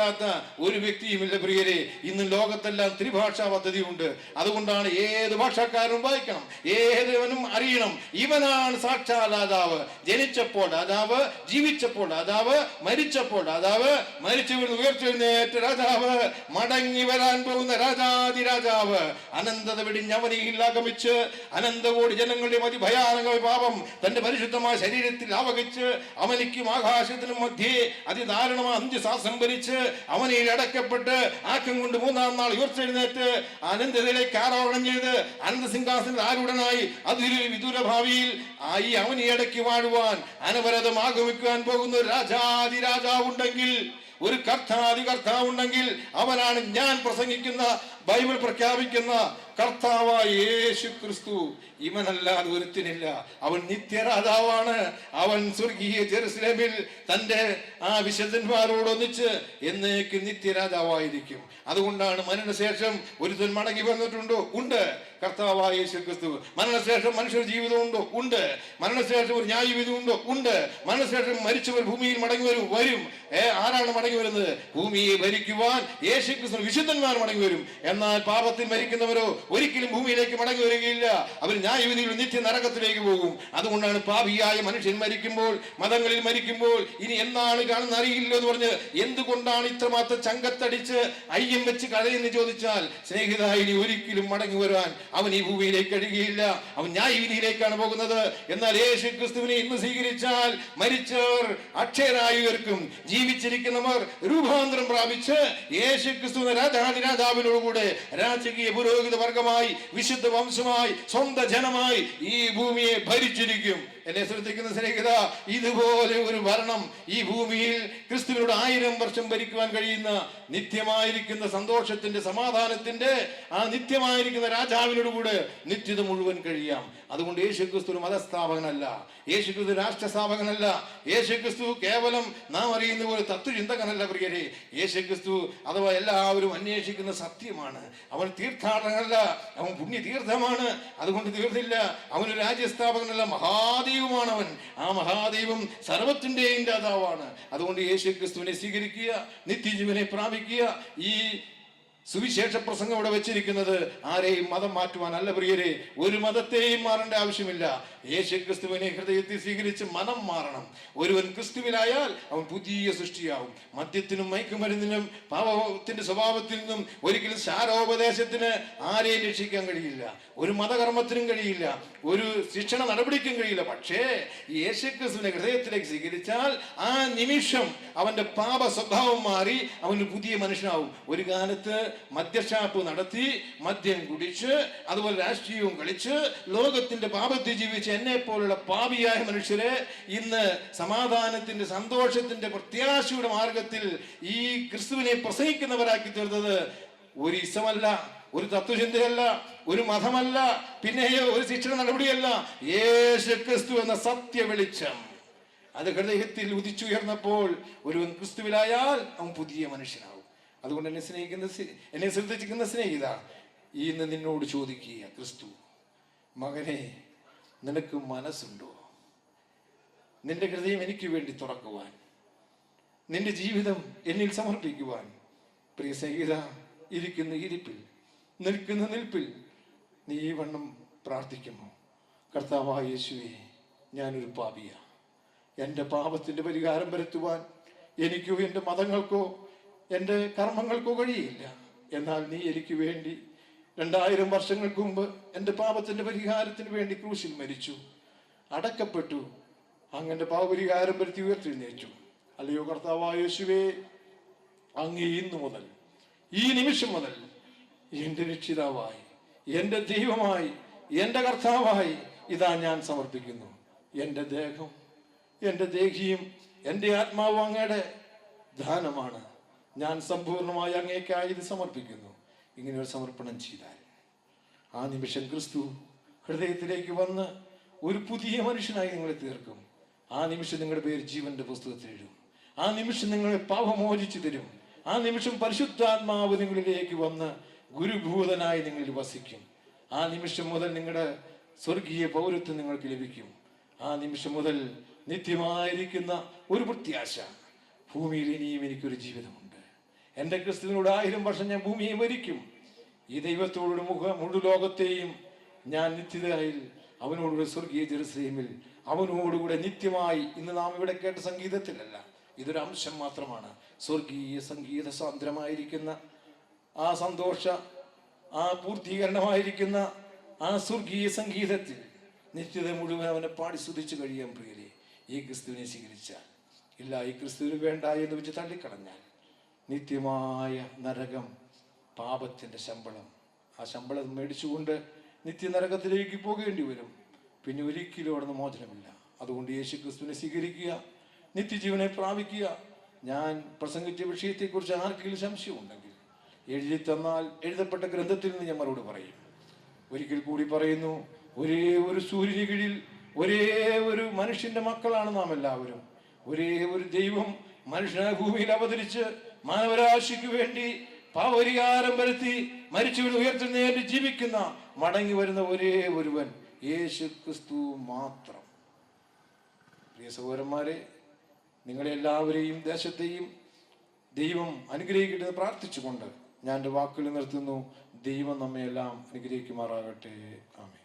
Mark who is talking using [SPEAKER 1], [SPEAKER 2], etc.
[SPEAKER 1] രക്ഷിക്കപ്പെടാത്ത ഒരു വ്യക്തിയുമില്ല പ്രിയരെ. ഇന്ന് ലോകത്തെല്ലാം ത്രിഭാഷാ പദ്ധതിയുണ്ട്. അതുകൊണ്ടാണ് ഏത് ഭാഷക്കാരും വായിക്കണം ഏതവനും അറിയണം. ഇവനാണ് സാക്ഷാ രാജാവ് ജനിച്ചപ്പോൾ രാജാവ് ജീവിച്ചപ്പോൾ രാജാവ് മരിച്ചപ്പോൾ രാജാവ് മരിച്ചു വീണ് ഉയർത്തെഴുന്നേറ്റ രാജാവ് മടങ്ങി വരാൻ പോകുന്ന രാജാതി രാജാവ്. അനന്തത വെടിഞ്ഞ് അവനിയിൽ ആഗമിച്ച് അനന്തകോടി ജനങ്ങളുടെ അതിഭയാനക പാപം തന്റെ പരിശുദ്ധമായ ശരീരത്തിൽ ആവഹിച്ച് അവനിക്കും ആകാശത്തിനും മധ്യേ അതിദാരുണമായ അഞ്ച് സാസം ഭരിച്ച് അവനിൽ അടക്കപ്പെട്ട് ആക്കം കൊണ്ട് മൂന്നാം നാൾ ഉയർച്ചെഴുന്നേറ്റ് അനന്തതയിലേക്ക് ആരോഹണം ചെയ്ത് അനന്ത സിംഹാസന ആരൂഢനായി അതിരു വിദൂര ഭാവിയിൽ ആ ഈ അവനെ അടക്കി വാഴുവാൻ അനവരതം ആഗമിക്കുവാൻ പോകുന്ന ഒരു രാജാതി രാജാവുണ്ടെങ്കിൽ ഒരു കർത്താതി കർത്താവുണ്ടെങ്കിൽ അവനാണ് ഞാൻ പ്രസംഗിക്കുന്ന ബൈബിൾ പ്രഖ്യാപിക്കുന്ന കർത്താവായ യേശു ക്രിസ്തു ഇവനല്ലാതെ ഒരുത്തിനില്ല. അവൻ നിത്യരാജാവാണ്. അവൻ സ്വർഗീയ ജെറുസലേമിൽ തന്റെ ആ വിശുദ്ധന്മാരോടൊന്നിച്ച് എന്നേക്ക് നിത്യരാജാവായിരിക്കും. അതുകൊണ്ടാണ് മരണശേഷം ഒരുത്തൻ മടങ്ങി വന്നിട്ടുണ്ടോ? ഉണ്ട്. കർത്താവായ യേശു ക്രിസ്തു മരണശേഷം മനുഷ്യർ ജീവിതമുണ്ടോ ഉണ്ട്? മരണശേഷം ഒരു ന്യായവിധമുണ്ടോ ഉണ്ട്? മരണശേഷം മരിച്ചവർ ഭൂമിയിൽ മടങ്ങി വരും വരും. ഏ ആരാണ് മടങ്ങി വരുന്നത്? ഭൂമിയെ ഭരിക്കുവാൻ യേശു ക്രിസ്തു വിശുദ്ധന്മാർ മടങ്ങി വരും. എന്നാൽ പാപത്തിൽ മരിക്കുന്നവരോ ഒരിക്കലും ഭൂമിയിലേക്ക് മടങ്ങി വരികയില്ല. അവർ ന്യായവിധിയിൽ നിത്യ നരകത്തിലേക്ക് പോകും. അതുകൊണ്ടാണ് പാപിയായ മനുഷ്യൻ മരിക്കുമ്പോൾ മതങ്ങളിൽ മരിക്കുമ്പോൾ ഇനി എന്നാണ് കാണുന്ന അറിയില്ല എന്ന് പറഞ്ഞ് എന്തുകൊണ്ടാണ് ഇത്രമാത്രം ചങ്കത്തടിച്ച് അയ്യം വെച്ച് കരയെന്ന് ചോദിച്ചാൽ സ്നേഹിത ഇനി ഒരിക്കലും മടങ്ങി വരാൻ അവൻ ഈ ഭൂമിയിലേക്ക് കഴിയുകയില്ല അവൻ ന്യായവിധിയിലേക്കാണ് പോകുന്നത്. എന്നാൽ യേശു ക്രിസ്തുവിനെ ഇന്ന് സ്വീകരിച്ചാൽ മരിച്ചവർ അക്ഷയരായി ഉയർക്കും ജീവിച്ചിരിക്കുന്നവർ രൂപാന്തരം പ്രാപിച്ച് യേശു ക്രിസ്തു രാജാതിരാജാവിനോടുകൂടെ രാജകീയ പുരോഹിത വർഗമായി വിശുദ്ധ വംശമായി സ്വന്തം ജനമായി ഈ ഭൂമിയെ ഭരിച്ചിരിക്കും. എന്നെ ശ്രദ്ധിക്കുന്ന സ്നേഹിത ഇതുപോലെ ഒരു ഭരണം ഈ ഭൂമിയിൽ ക്രിസ്തുവിനോട് ആയിരം വർഷം ഭരിക്കുവാൻ കഴിയുന്ന നിത്യമായിരിക്കുന്ന സന്തോഷത്തിന്റെ സമാധാനത്തിന്റെ ആ നിത്യമായിരിക്കുന്ന രാജാവിനോട് കൂടെ നിത്യത മുഴുവൻ കഴിയാം. അതുകൊണ്ട് യേശു ക്രിസ്തു ഒരു മതസ്ഥാപകനല്ല. യേശു ക്രിസ്തു രാഷ്ട്രസ്ഥാപകനല്ല. യേശു ക്രിസ്തു കേവലം നാം അറിയുന്ന പോലെ തത്വചിന്തകനല്ല പ്രിയരെ. യേശു ക്രിസ്തു അഥവാ എല്ലാവരും അന്വേഷിക്കുന്ന സത്യമാണ്. അവൻ തീർത്ഥാടകനല്ല അവൻ പുണ്യതീർത്ഥമാണ്. അതുകൊണ്ട് തീർത്തില്ല അവൻ രാജ്യസ്ഥാപകനല്ല മഹാദൈവമാണ് അവൻ ആ മഹാദൈവം സർവത്തിന്റെയും രാതാവാണ് അതുകൊണ്ട് യേശു ക്രിസ്തുവിനെ സ്വീകരിക്കുക നിത്യജീവനെ പ്രാപിക്കുക. ഈ സുവിശേഷ പ്രസംഗം ഇവിടെ വെച്ചിരിക്കുന്നത് ആരെയും മതം മാറ്റുവാനല്ല പ്രിയരെ. ഒരു മതത്തെയും മാറേണ്ട ആവശ്യമില്ല. യേശു ക്രിസ്തുവിനെ ഹൃദയത്തിൽ സ്വീകരിച്ച് മനം മാറണം. ഒരുവൻ ക്രിസ്തുവിലായാൽ അവൻ പുതിയ സൃഷ്ടിയാവും. മദ്യത്തിനും മയക്കുമരുന്നിനും പാപത്തിന്റെ സ്വഭാവത്തിൽ നിന്നും ഒരിക്കലും ശാരോപദേശത്തിന് ആരെയും രക്ഷിക്കാൻ കഴിയില്ല. ഒരു മതകർമ്മത്തിനും കഴിയില്ല. ഒരു ശിക്ഷണ നടപടിക്കും കഴിയില്ല. പക്ഷേ യേശു ക്രിസ്തുവിനെ ഹൃദയത്തിലേക്ക് സ്വീകരിച്ചാൽ ആ നിമിഷം അവന്റെ പാപ സ്വഭാവം മാറി അവന് പുതിയ മനുഷ്യനാവും. ഒരു കാലത്ത് മദ്യഷാപ്പ് നടത്തി മദ്യം കുടിച്ച് അതുപോലെ രാഷ്ട്രീയവും കളിച്ച് ലോകത്തിന്റെ പാപത്തെ ജീവിച്ച് എന്നെ പോലുള്ള പാപിയായ മനുഷ്യരെ ഇന്ന് സമാധാനത്തിന്റെ സന്തോഷത്തിന്റെ പ്രത്യാശയുടെ മാർഗത്തിൽ ഈ ക്രിസ്തുവിനെ പ്രസംഗിക്കുന്നവരാക്കി തീർത്തത് ഒരു ഇസമല്ല ഒരു തത്വചിന്തയല്ല ഒരു മതമല്ല പിന്നെയോ ഒരു ശിക്ഷണ നടപടിയല്ല. യേശു ക്രിസ്തു എന്ന സത്യ വെളിച്ചം അത് ഹൃദയത്തിൽ ഉദിച്ചുയർന്നപ്പോൾ ഒരു ക്രിസ്തുവിലായാൽ അവൻ പുതിയ മനുഷ്യനാവും. അതുകൊണ്ട് എന്നെ സ്നേഹിക്കുന്ന എന്നെ ശ്രദ്ധിച്ചിരിക്കുന്ന സ്നേഹിത ഇന്ന് നിന്നോട് ചോദിക്കുക ക്രിസ്തു മകനെ നിനക്ക് മനസ്സുണ്ടോ? നിന്റെ ഹൃദയം എനിക്ക് വേണ്ടി തുറക്കുവാൻ നിന്റെ ജീവിതം എന്നിൽ സമർപ്പിക്കുവാൻ പ്രിയ സ്നേഹിത ഇരിക്കുന്ന ഇരിപ്പിൽ നിൽക്കുന്ന നിൽപ്പിൽ നീ ഈ വണ്ണം പ്രാർത്ഥിക്കുന്നു കർത്താവായ യേശുവെ ഞാനൊരു പാപിയ. എന്റെ പാപത്തിന്റെ പരിഹാരം വരുത്തുവാൻ എനിക്കോ എന്റെ മതങ്ങൾക്കോ എന്റെ കർമ്മങ്ങൾക്കോ കഴിയില്ല എന്നാൽ നീ എനിക്ക് വേണ്ടി രണ്ടായിരം വർഷങ്ങൾക്ക് മുമ്പ് എന്റെ പാപത്തിന്റെ പരിഹാരത്തിന് വേണ്ടി ക്രൂശിൽ മരിച്ചു. അടക്കപ്പെട്ടു. അങ്ങനെ പാപപരിഹാരം വരുത്തി ഉയർത്തെഴുന്നേറ്റു. അല്ലയോ കർത്താവായ യേശുവേ അങ്ങ് ഇന്നു മുതൽ ഈ നിമിഷം മുതൽ എന്റെ രക്ഷിതാവായി എന്റെ ദൈവമായി എന്റെ കർത്താവായി ഇതാ ഞാൻ സമർപ്പിക്കുന്നു. എന്റെ ദേഹം എന്റെ ദേഹിയും എന്റെ ആത്മാവും അങ്ങയുടെ ദാനമാണ്. ഞാൻ സമ്പൂർണമായി അങ്ങേക്കായി ഇത് സമർപ്പിക്കുന്നു. ഇങ്ങനെ ഒരു സമർപ്പണം ചെയ്താൽ ആ നിമിഷം ക്രിസ്തു ഹൃദയത്തിലേക്ക് വന്ന് ഒരു പുതിയ മനുഷ്യനായി നിങ്ങളെ തീർക്കും. ആ നിമിഷം നിങ്ങളുടെ പേര് ജീവന്റെ പുസ്തകത്തിൽ എഴുതും. ആ നിമിഷം നിങ്ങളെ പാപമോചിച്ചു തരും. ആ നിമിഷം പരിശുദ്ധാത്മാവ് നിങ്ങളിലേക്ക് വന്ന് ഗുരുഭൂതനായി നിങ്ങളിൽ വസിക്കും. ആ നിമിഷം മുതൽ നിങ്ങളുടെ സ്വർഗീയ പൗരത്വം നിങ്ങൾക്ക് ലഭിക്കും. ആ നിമിഷം മുതൽ നിത്യമായിരിക്കുന്ന ഒരു പ്രത്യാശ ഭൂമിയിൽ ഇനിയും എനിക്കൊരു ജീവിതമുണ്ട്. എന്റെ ക്രിസ്തുവിനോട് ആയിരം വർഷം ഞാൻ ഭൂമിയെ മരിക്കും. ഈ ദൈവത്തോടൊരു മുഖ മുഴു ലോകത്തെയും ഞാൻ നിത്യതയിൽ അവനോടുകൂടെ സ്വർഗീയ ജെറുസലേമിൽ അവനോടുകൂടെ നിത്യമായി ഇന്ന് നാം ഇവിടെ കേട്ട സംഗീതത്തിലല്ല. ഇതൊരു അംശം മാത്രമാണ്. സ്വർഗീയ സംഗീത സാന്ദ്രമായിരിക്കുന്ന ആ സന്തോഷ ആ പൂർത്തീകരണമായിരിക്കുന്ന ആ സ്വർഗീയ സംഗീതത്തിൽ നിത്യത മുഴുവൻ അവനെ പാടി സ്തുതിച്ചു കഴിയാൻ പ്രിയരെ ഈ ക്രിസ്തുവിനെ സ്വീകരിച്ചാൽ. ഇല്ല ഈ ക്രിസ്തുവിന് വേണ്ട എന്ന് വെച്ച് തള്ളിക്കളഞ്ഞാൽ നിത്യമായ നരകം പാപത്തിന്റെ ശമ്പളം. ആ ശമ്പളം മേടിച്ചുകൊണ്ട് നിത്യനരകത്തിലേക്ക് പോകേണ്ടി വരും. പിന്നെ ഒരിക്കലും അവിടെ മോചനമില്ല. അതുകൊണ്ട് യേശു ക്രിസ്തുവിനെ സ്വീകരിക്കുക നിത്യജീവനെ പ്രാപിക്കുക. ഞാൻ പ്രസംഗിച്ച വിഷയത്തെക്കുറിച്ച് ആർക്കെങ്കിലും സംശയമുണ്ടെങ്കിൽ എഴുതി തന്നാൽ എഴുതപ്പെട്ട ഗ്രന്ഥത്തിൽ നിന്ന് ഞാൻ മറുപടി പറയും. ഒരിക്കൽ കൂടി പറയുന്നു ഒരേ ഒരു സൂര്യന് കീഴിൽ ഒരേ ഒരു മനുഷ്യന്റെ മക്കളാണ് നാം എല്ലാവരും ഒരേ ഒരു ദൈവം മനുഷ്യനായ ഭൂമിയിൽ അവതരിച്ച് മാനവരാശിക്ക് വേണ്ടി പാവരികാരം വരുത്തി മരിച്ചവൻ ഉയർത്തുന്നതിന് ജീവിക്കുന്ന മടങ്ങി വരുന്ന ഒരേ ഒരുവൻ യേശു ക്രിസ്തു മാത്രം. പ്രിയ സഹോദരന്മാരെ നിങ്ങളെല്ലാവരെയും ദേശത്തെയും ദൈവം അനുഗ്രഹിക്കട്ടെ പ്രാർത്ഥിച്ചുകൊണ്ട് ഞാൻ എന്റെ വാക്കുകൾ നിർത്തുന്നു. ദൈവം നമ്മയെല്ലാം അനുഗ്രഹിക്കുമാറാകട്ടെ. ആമേ